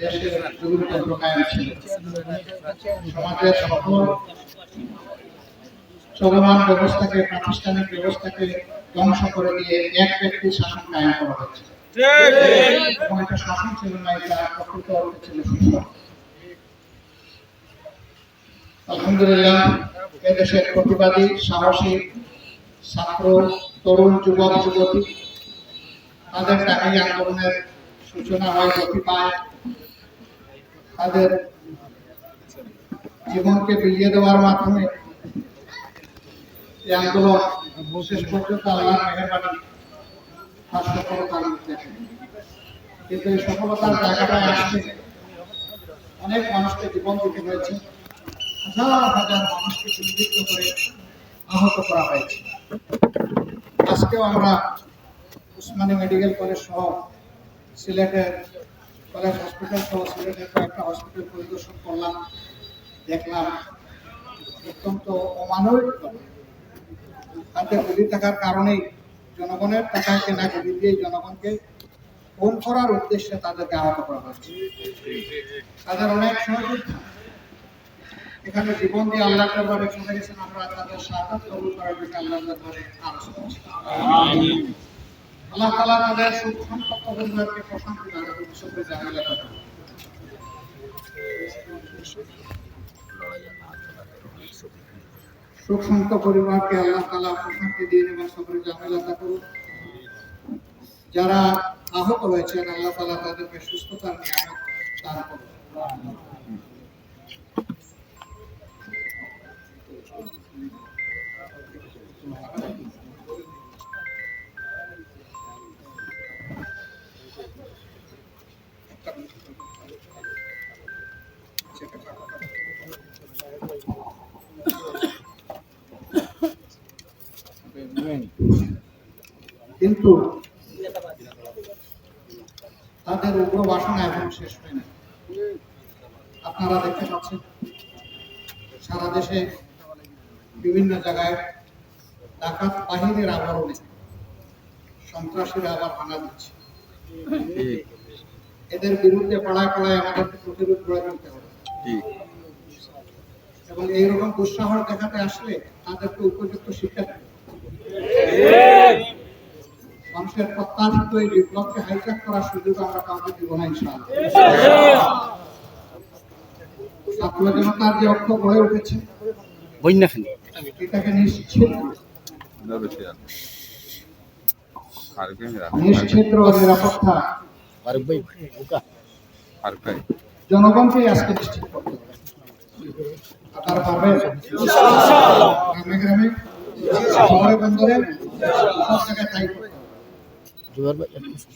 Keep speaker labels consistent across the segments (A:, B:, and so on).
A: দেশের চলমান ব্যবস্থাকে, প্রাতিষ্ঠানিক ব্যবস্থাকে ধ্বংস করে দিয়ে এক ব্যক্তির শাসন করা প্রতিবাদী, সাহসী ছাত্র, তরুণ, যুবক, যুবতী, তাদের টাকাই আন্দোলনের সূচনা হয় গতি পায়। তাদের জীবনকে বিলিয়ে দেওয়ার মাধ্যমে এই আন্দোলন শেষ পর্যন্ত মেহরবানি তার কিন্তু এই সফলতার জায়গাটায় আসছে অনেক মানুষকে জীবন দিতে হয়েছে। হাজার হাজার মানুষকে করে আহত করা হয়েছে। আজকেও আমরা উসমানী মেডিকেল কলেজ সহ সিলেটের কলেজ হসপিটাল সহ সিলেটের কয়েকটা হসপিটাল পরিদর্শন করলাম, দেখলাম অত্যন্ত অমানবিক তাদের গুলি থাকার কারণেই জনগণের টাকা কেনা গুলি দিয়ে জনগণকে ফোন করার উদ্দেশ্যে তাদেরকে আহত করা হয়েছে। তাদের অনেক সহযোগিতা এখানে জীবন দিয়ে আল্লাহ চলে গেছেন। আমরা তাদের সাহায্য করার জন্য আল্লাহ করছি আল্লাহ তাআলা তাদের সুখ সম্পর্ক সুখে শান্ত পরিবারকে আল্লাহ তাআলা প্রশান্তি দিন এবং করুন যারা আহত হয়েছেন আল্লাহ তাআলা তাদেরকে সুস্থতার নিয়ামত দান করুন। কিন্তু তাদের উগ্র বাসনা এখন শেষ হয় না আপনারা দেখতে পাচ্ছেন সারা দেশে বিভিন্ন জায়গায় ডাকাত বাহিনীর আবরণে সন্ত্রাসীরা আবার হানা দিচ্ছে। এদের বিরুদ্ধে পাড়ায় পাড়ায় আমাদেরকে প্রতিরোধ গড়ে তুলতে হবে। এবং এইরকম দুঃসাহস দেখাতে আসলে তাদেরকে উপযুক্ত শিক্ষা মানুষের প্রত্যাশিত এই বিপ্লবকে হাইজ্যাক করার সুযোগ আমরা কাউকে দিব না ইনশাআল্লাহ। ছাত্র জনতার যে অক্ষ গড়ে উঠেছে এটাকে নিশ্চিত নিশ্চিদ্র নিরাপত্তা। জনগণকে আজকে নিশ্চিত করতে হবে আপনারা পারবেন গ্রামে গ্রামে শহরে বন্দরে সব জায়গায় তাই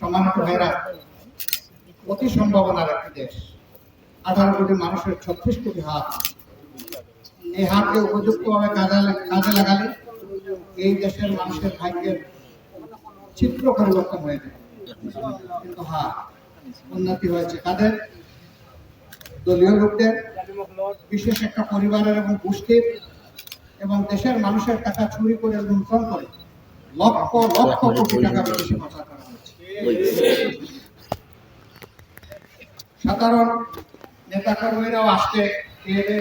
A: সম্মানিত ভাইরা অতি সম্ভাবনার একটি দেশ। আঠারো কোটি মানুষের ছত্রিশ কোটি হাত। এই হাতকে উপযুক্তভাবে কাজে কাজে লাগালে এই দেশের মানুষের ভাগ্যের চিত্র পরিবর্তন হয়ে যাবে। কিন্তু হ্যাঁ উন্নতি হয়েছে কাদের? দলীয় লোকদের, বিশেষ একটা পরিবারের এবং গোষ্ঠীর এবং দেশের মানুষের টাকা চুরি করে লুণ্ঠন করে লক্ষ লক্ষ কোটি টাকা বিদেশে পাচার করা হয়েছে। সাধারণ নেতা কর্মীরাও আসতে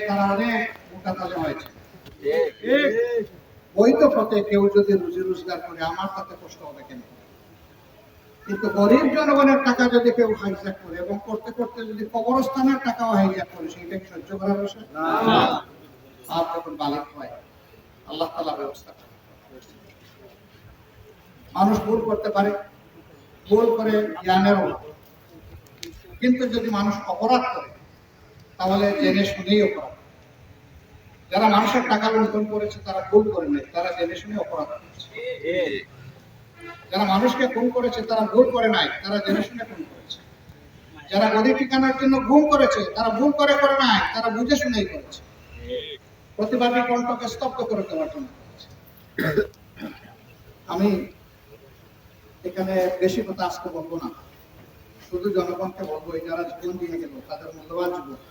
A: তারা অনেক মোটা তাজা হয়েছে। বৈধ পথে কেউ যদি রুজি রোজগার করে, আমার তাতে কষ্ট হবে কেন? কিন্তু গরিব জনগণের টাকা যদি কেউ হাইজ্যাক করে এবং করতে করতে যদি কবরস্থানের টাকাও হাইজ্যাক করে সেইটা কি সহ্য করার বিষয়? আর যখন বালিক হয় আল্লাহ তালা ব্যবস্থা মানুষ ভুল করতে পারে ভুল করে জ্ঞানের কিন্তু যদি মানুষ অপরাধ করে তাহলে জেনে শুনেই অপরাধ। যারা মানুষের টাকা লুণ্ঠন করেছে তারা ভুল করে নেই তারা জেনে শুনে অপরাধ করেছে। যারা মানুষকে খুন করেছে, তারা ভুল করে নাই, তারা জেনে শুনে খুন করেছে। যারা গদি ঠিকানার জন্য ঘুম করেছে, তারা ভুল করে করে নাই, তারা বুঝে শুনেই করেছে। প্রতিবাদী কণ্ঠকে স্তব্ধ করে দেওয়ার জন্য আমি এখানে বেশি কথা আজকে বলব না। শুধু জনগণকে বলব, এই যারা জীবন দিয়ে গেল, তাদের মূল্যবান যুবক।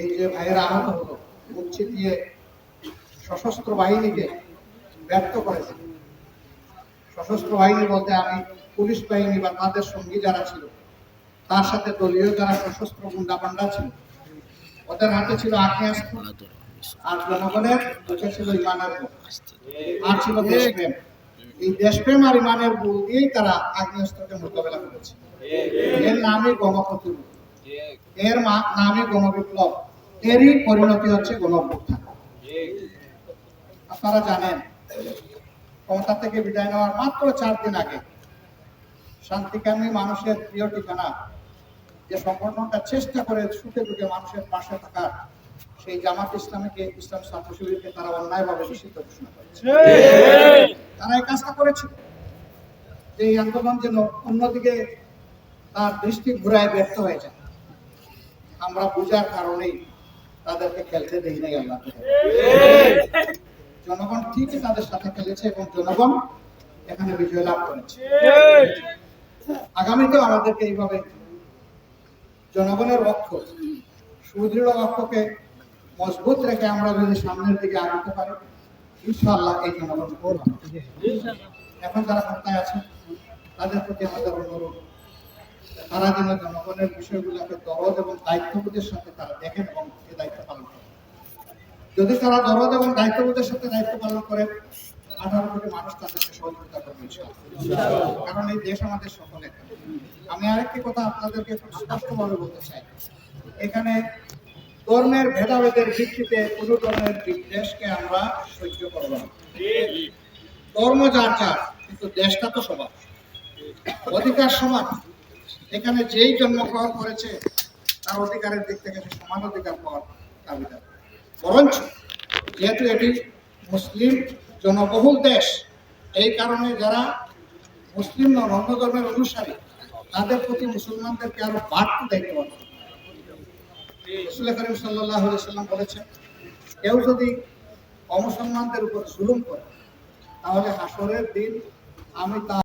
A: এই যে ভাইয়েরা আহত হলো মুক্তি দিয়ে সশস্ত্র বাহিনীকে ব্যর্থ করেছে। সশস্ত্র বাহিনী বলতে আমি পুলিশ বাহিনী বা তাদের সঙ্গী যারা ছিল, তার সাথে দলীয় যারা সশস্ত্র গুন্ডা পান্ডা ছিল, ওদের হাতে ছিল আগ্নেয়াস্ত্র আর জনগণের হাতে ছিল ইমানের আর ছিল দেশপ্রেম। এই দেশপ্রেম আর ইমানের বুক দিয়েই তারা আগ্নেয়াস্ত্রকে মোকাবেলা করেছে। এর নামই গণপ্রতিরোধ। এর নামই গণবিপ্লব। এরই পরিণতি হচ্ছে গণঅভ্যুত্থান। আপনারা জানেন ক্ষমতা থেকে বিদায় নেওয়ার মাত্র চার দিন আগে। শান্তিকামী মানুষের প্রিয় ঠিকানা, যে সংগঠনটা চেষ্টা করে সুখে দুঃখে মানুষের পাশে থাকা সেই জামাত ইসলামীকে, ইসলাম ছাত্র শিবিরকে তারা অন্যায়ভাবে নিষিদ্ধ ঘোষণা করেছে। তারা এই কাজটা করেছিল যে এই আন্দোলন যেন অন্যদিকে তার দৃষ্টি ঘুরায় ব্যর্থ হয়ে যায়। আমরা বুঝার কারণেই তাদেরকে খেলতে দেই নাই আল্লাহ। জনগণ ঠিকই তাদের সাথে খেলেছে এবং জনগণ এখানে বিজয় লাভ করেছে। আগামীতেও আমাদেরকে এইভাবে জনগণের লক্ষ সুদৃঢ় লক্ষ্যকে মজবুত রেখে আমরা যদি সামনের দিকে আগাতে পারি, ইনশাআল্লাহ এই জনগণ করবে এখন যারা ক্ষমতায় আছে, তাদের প্রতি আমাদের অনুরোধ, তারা যেন জনগণের বিষয়গুলোকে দরদ এবং দায়িত্ববোধের সাথে তারা দেখেন এবং এই দায়িত্ব পালন করেন যদি তারা দরদ এবং দায়িত্ববোধের সাথে দায়িত্ব পালন করেন আঠারো কোটি মানুষ তাদেরকে সহযোগিতা করবে কারণ এই দেশ আমাদের সকলের আমি আরেকটি কথা আপনাদেরকে স্পষ্টভাবে বলতে চাই। এখানে ধর্মের ভেদাভেদের ভিত্তিতে কোনো ধর্মের বিদ্বেষকে আমরা সহ্য করব না। ধর্ম যার যার, কিন্তু দেশটা তো সবার। অধিকার সমান। এখানে যেই জন্মগ্রহণ করেছে, তার অধিকারের দিক থেকে সমান অধিকার পাওয়ার দাবিদার। বরঞ্চ যেহেতু এটি মুসলিম জনবহুল দেশ, এই কারণে যারা মুসলিম নন অন্য ধর্মের অনুসারী, তাদের প্রতি মুসলমানদেরকে আরও বাড়তি দায়িত্ব করিম সাল্লাহ সাল্লাম বলেছেন, কেউ যদি অমুসলমানদের উপর জুলুম করে, তাহলে হাসরের দিন আমি তা